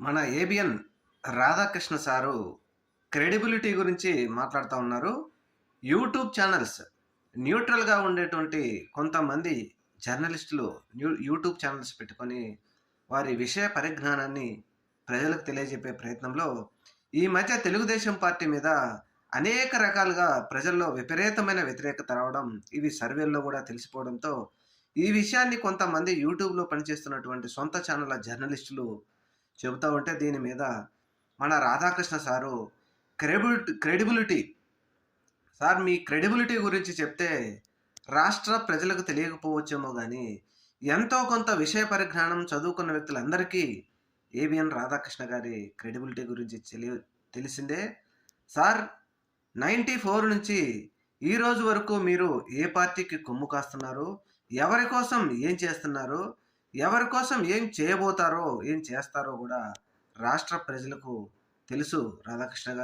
మన ABN Radhakrishna sir credibility గురించి మాట్లాడుతూ ఉన్నారు. యూట్యూబ్ ఛానల్స్ న్యూట్రల్గా ఉండేటువంటి కొంతమంది జర్నలిస్టులు న్యూ యూట్యూబ్ ఛానల్స్ పెట్టుకొని వారి విషయ పరిజ్ఞానాన్ని ప్రజలకు తెలియజెప్పే ప్రయత్నంలో ఈ మధ్య తెలుగుదేశం పార్టీ మీద అనేక రకాలుగా ప్రజల్లో విపరీతమైన వ్యతిరేకత రావడం ఇవి సర్వేల్లో కూడా తెలిసిపోవడంతో ఈ విషయాన్ని కొంతమంది యూట్యూబ్లో పనిచేస్తున్నటువంటి సొంత ఛానళ్ళ జర్నలిస్టులు చెబుతూ ఉంటే దీని మీద మన Radhakrishna sir credibility credibility. Sir మీ క్రెడిబిలిటీ గురించి చెప్తే రాష్ట్ర ప్రజలకు తెలియకపోవచ్చేమో కానీ ఎంతో కొంత విషయ పరిజ్ఞానం చదువుకున్న వ్యక్తులందరికీ ఏబిఎన్ రాధాకృష్ణ గారి క్రెడిబిలిటీ గురించి తెలియ తెలిసిందే. సార్ నైంటీ ఫోర్ నుంచి ఈ రోజు వరకు మీరు ఏ పార్టీకి కొమ్ము కాస్తున్నారు? ఎవరి కోసం ఏం చేస్తున్నారు? ఎవరి కోసం ఏం చేయబోతారో ఏం చేస్తారో కూడా రాష్ట్ర ప్రజలకు తెలుసు రాధాకృష్ణ గారు.